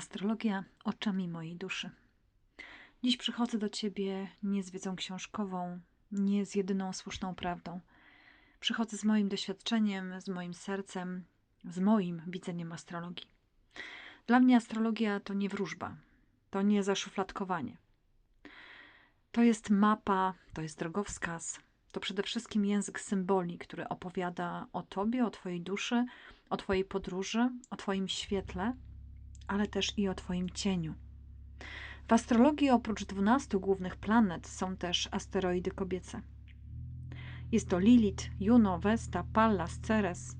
Astrologia oczami mojej duszy. Dziś przychodzę do Ciebie nie z wiedzą książkową, nie z jedyną słuszną prawdą. Przychodzę z moim doświadczeniem, z moim sercem, z moim widzeniem astrologii. Dla mnie astrologia to nie wróżba, to nie zaszufladkowanie. To jest mapa, to jest drogowskaz, to przede wszystkim język symboli, który opowiada o Tobie, o Twojej duszy, o Twojej podróży, o Twoim świetle, ale też i o Twoim cieniu. W astrologii oprócz 12 głównych planet są też asteroidy kobiece. Jest to Lilith, Juno, Vesta, Pallas, Ceres.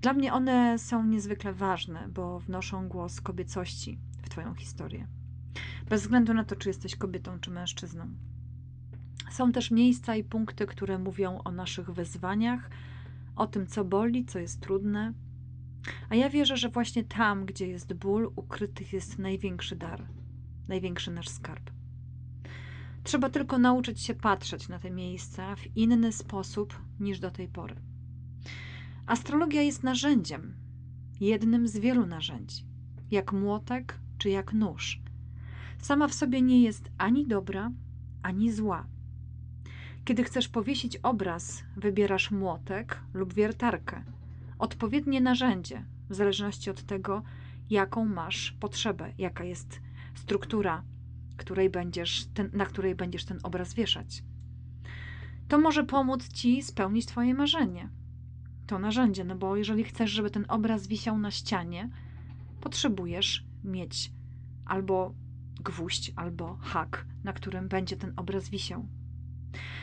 Dla mnie one są niezwykle ważne, bo wnoszą głos kobiecości w Twoją historię. Bez względu na to, czy jesteś kobietą, czy mężczyzną. Są też miejsca i punkty, które mówią o naszych wyzwaniach, o tym, co boli, co jest trudne. A ja wierzę, że właśnie tam, gdzie jest ból, ukryty jest największy dar, największy nasz skarb. Trzeba tylko nauczyć się patrzeć na te miejsca w inny sposób niż do tej pory. Astrologia jest narzędziem, jednym z wielu narzędzi, jak młotek czy jak nóż. Sama w sobie nie jest ani dobra, ani zła. Kiedy chcesz powiesić obraz, wybierasz młotek lub wiertarkę. Odpowiednie narzędzie, w zależności od tego, jaką masz potrzebę, jaka jest struktura, której będziesz ten, na której będziesz ten obraz wieszać. To może pomóc ci spełnić Twoje marzenie. To narzędzie, no bo jeżeli chcesz, żeby ten obraz wisiał na ścianie, potrzebujesz mieć albo gwóźdź, albo hak, na którym będzie ten obraz wisiał.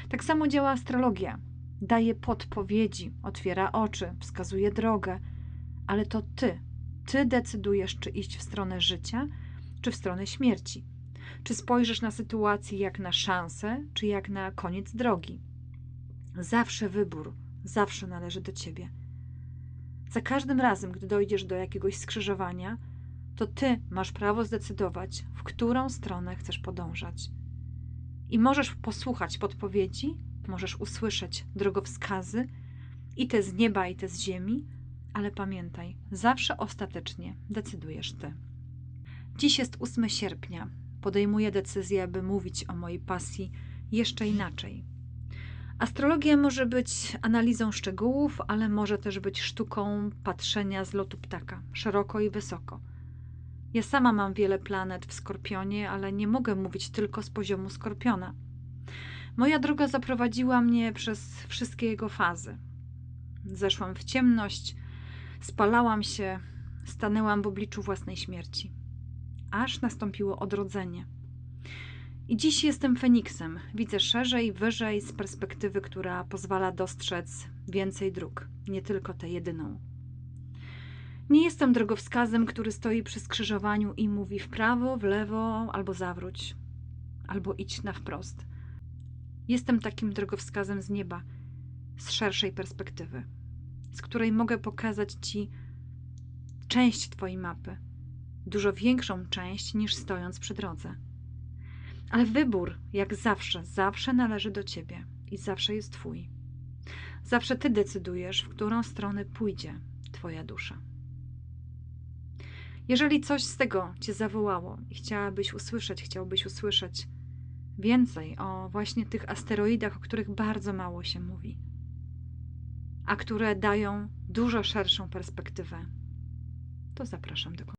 Tak samo działa astrologia. Daje podpowiedzi, otwiera oczy, wskazuje drogę, ale to ty, ty decydujesz, czy iść w stronę życia, czy w stronę śmierci. Czy spojrzysz na sytuację jak na szansę, czy jak na koniec drogi. Zawsze wybór, zawsze należy do ciebie. Za każdym razem, gdy dojdziesz do jakiegoś skrzyżowania, to ty masz prawo zdecydować, w którą stronę chcesz podążać. I możesz posłuchać podpowiedzi, możesz usłyszeć drogowskazy, i te z nieba, i te z ziemi, ale pamiętaj, zawsze ostatecznie decydujesz ty. Dziś jest 8 sierpnia. Podejmuję decyzję, aby mówić o mojej pasji jeszcze inaczej. Astrologia może być analizą szczegółów, ale może też być sztuką patrzenia z lotu ptaka, szeroko i wysoko. Ja sama mam wiele planet w skorpionie, ale nie mogę mówić tylko z poziomu skorpiona. Moja droga zaprowadziła mnie przez wszystkie jego fazy. Zeszłam w ciemność, spalałam się, stanęłam w obliczu własnej śmierci, aż nastąpiło odrodzenie. I dziś jestem Feniksem. Widzę szerzej, wyżej, z perspektywy, która pozwala dostrzec więcej dróg, nie tylko tę jedyną. Nie jestem drogowskazem, który stoi przy skrzyżowaniu i mówi w prawo, w lewo, albo zawróć, albo idź na wprost. Jestem takim drogowskazem z nieba, z szerszej perspektywy, z której mogę pokazać Ci część Twojej mapy, dużo większą część niż stojąc przy drodze. Ale wybór, jak zawsze, zawsze należy do Ciebie i zawsze jest Twój. Zawsze Ty decydujesz, w którą stronę pójdzie Twoja dusza. Jeżeli coś z tego Cię zawołało i chciałabyś usłyszeć, chciałbyś usłyszeć więcej o właśnie tych asteroidach, o których bardzo mało się mówi, a które dają dużo szerszą perspektywę, to zapraszam do